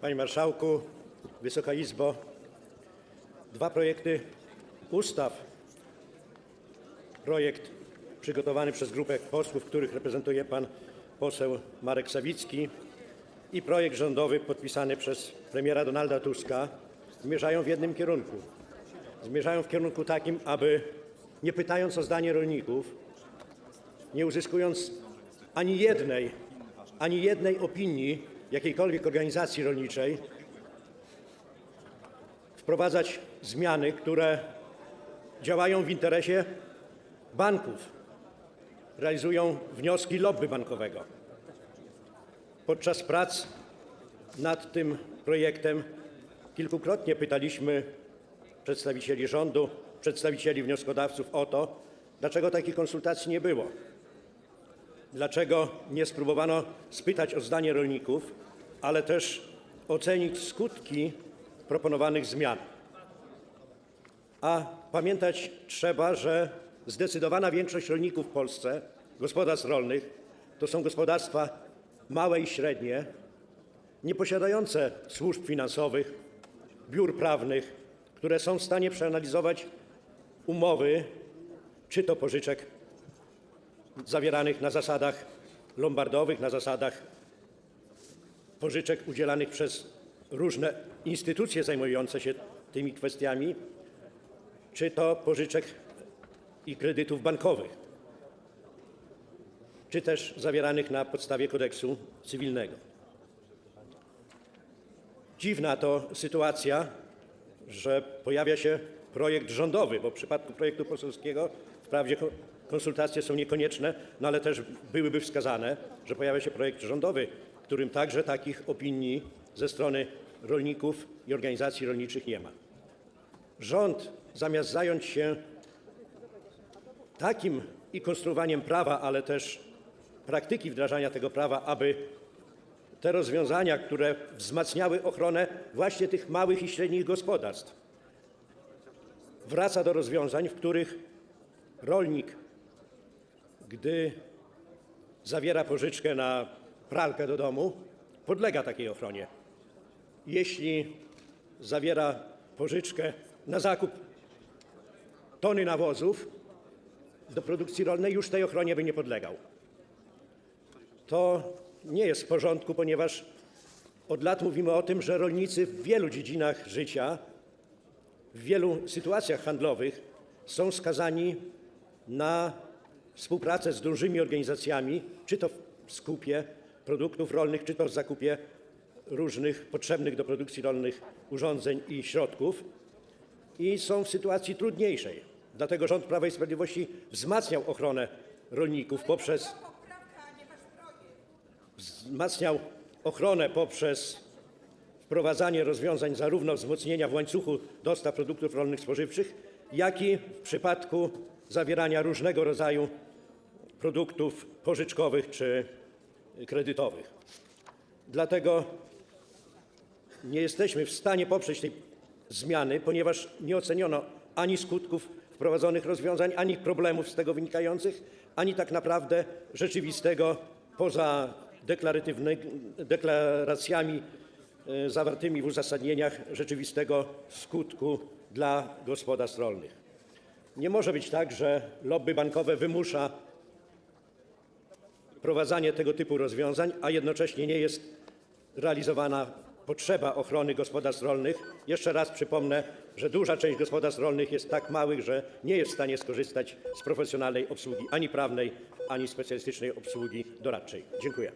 Panie Marszałku, Wysoka Izbo, dwa projekty ustaw. Projekt przygotowany przez grupę posłów, których reprezentuje pan poseł Marek Sawicki i projekt rządowy podpisany przez premiera Donalda Tuska zmierzają w jednym kierunku. Zmierzają w kierunku takim, aby nie pytając o zdanie rolników, nie uzyskując ani jednej, ani jednej opinii jakiejkolwiek organizacji rolniczej, wprowadzać zmiany, które działają w interesie banków, realizują wnioski lobby bankowego. Podczas prac nad tym projektem kilkukrotnie pytaliśmy przedstawicieli rządu, przedstawicieli wnioskodawców o to, dlaczego takich konsultacji nie było. Dlaczego nie spróbowano spytać o zdanie rolników, ale też ocenić skutki proponowanych zmian? A pamiętać trzeba, że zdecydowana większość rolników w Polsce, gospodarstw rolnych, to są gospodarstwa małe i średnie, nieposiadające służb finansowych, biur prawnych, które są w stanie przeanalizować umowy, czy to pożyczek zawieranych na zasadach lombardowych, na zasadach pożyczek udzielanych przez różne instytucje zajmujące się tymi kwestiami, czy to pożyczek i kredytów bankowych, czy też zawieranych na podstawie kodeksu cywilnego. Dziwna to sytuacja, że pojawia się projekt rządowy, bo w przypadku projektu poselskiego wprawdzie ko- konsultacje są niekonieczne, no ale też byłyby wskazane, że pojawia się projekt rządowy, w którym także takich opinii ze strony rolników i organizacji rolniczych nie ma. Rząd zamiast zająć się takim i konstruowaniem prawa, ale też praktyki wdrażania tego prawa, aby te rozwiązania, które wzmacniały ochronę właśnie tych małych i średnich gospodarstw, wraca do rozwiązań, w których rolnik, gdy zawiera pożyczkę na pralkę do domu, podlega takiej ochronie. Jeśli zawiera pożyczkę na zakup tony nawozów do produkcji rolnej, już tej ochronie by nie podlegał. To nie jest w porządku, ponieważ od lat mówimy o tym, że rolnicy w wielu dziedzinach życia, w wielu sytuacjach handlowych są skazani na współpracę z dużymi organizacjami, czy to w skupie produktów rolnych, czy to w zakupie różnych potrzebnych do produkcji rolnych urządzeń i środków i są w sytuacji trudniejszej. Dlatego rząd Prawa i Sprawiedliwości wzmacniał ochronę rolników poprzez wprowadzanie rozwiązań zarówno wzmocnienia w łańcuchu dostaw produktów rolnych spożywczych, jak i w przypadku zawierania różnego rodzaju produktów pożyczkowych czy kredytowych. Dlatego nie jesteśmy w stanie poprzeć tej zmiany, ponieważ nie oceniono ani skutków wprowadzonych rozwiązań, ani problemów z tego wynikających, ani tak naprawdę rzeczywistego, poza deklaracjami zawartymi w uzasadnieniach, rzeczywistego skutku dla gospodarstw rolnych. Nie może być tak, że lobby bankowe wymusza wprowadzanie tego typu rozwiązań, a jednocześnie nie jest realizowana potrzeba ochrony gospodarstw rolnych. Jeszcze raz przypomnę, że duża część gospodarstw rolnych jest tak małych, że nie jest w stanie skorzystać z profesjonalnej obsługi ani prawnej, ani specjalistycznej obsługi doradczej. Dziękuję.